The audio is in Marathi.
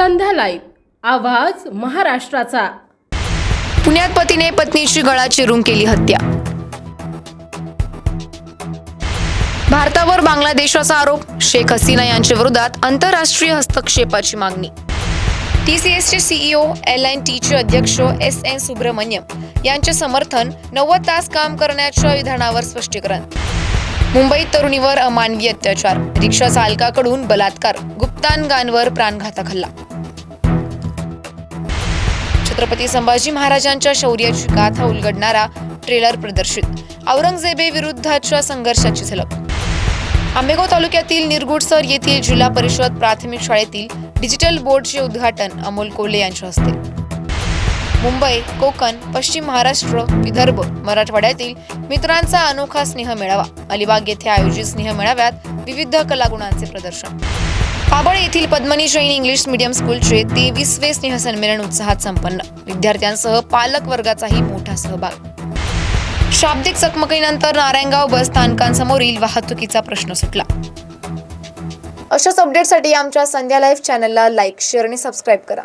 लाईव्ह आवाज महाराष्ट्राचा. पुण्यात पतीने पत्नीची गळा चिरून केली हत्या. भारतावर बांगलादेशाचा आरोप शेख हसीना यांच्या विरोधात आंतरराष्ट्रीय हस्तक्षेपाची मागणी. टीसीएसचे सीईओ एल एन टीचे अध्यक्ष एस एन सुब्रमण्यम यांचे समर्थन नव्वद तास काम करण्याच्या विधानावर स्पष्टीकरण. मुंबईत तरुणीवर अमानवी अत्याचार रिक्षा चालकाकडून बलात्कार गुप्तांगांवर प्राणघातक हल्ला. छत्रपती संभाजी महाराजांच्या शौर्याची गाथा उलगडणारा ट्रेलर प्रदर्शित. औरंगजेबे विरुद्धच्या संघर्षाची झलक. आंबेगाव तालुक्यातील निरगुडसर येथील जिल्हा परिषद प्राथमिक शाळेतील डिजिटल बोर्डचे उद्घाटन अमोल कोल्हे यांच्या हस्ते. मुंबई कोकण पश्चिम महाराष्ट्र विदर्भ मराठवाड्यातील मित्रांचा अनोखा स्नेह मेळावा. अलिबाग येथे आयोजित स्नेह मेळाव्यात विविध कलागुणांचे प्रदर्शन. पाबळ येथील पद्मनी जैन इंग्लिश मीडियम स्कूलचे तेवीसवे स्नेहसंमेलन उत्साहात संपन्न. विद्यार्थ्यांसह पालक वर्गाचाही मोठा सहभाग. शाब्दिक चकमकीनंतर नारायणगाव बस स्थानकांसमोरील वाहतुकीचा प्रश्न सुटला. अशाच अपडेटसाठी आमच्या संध्या लाईव्ह चॅनलला लाईक शेअर आणि सबस्क्राईब करा.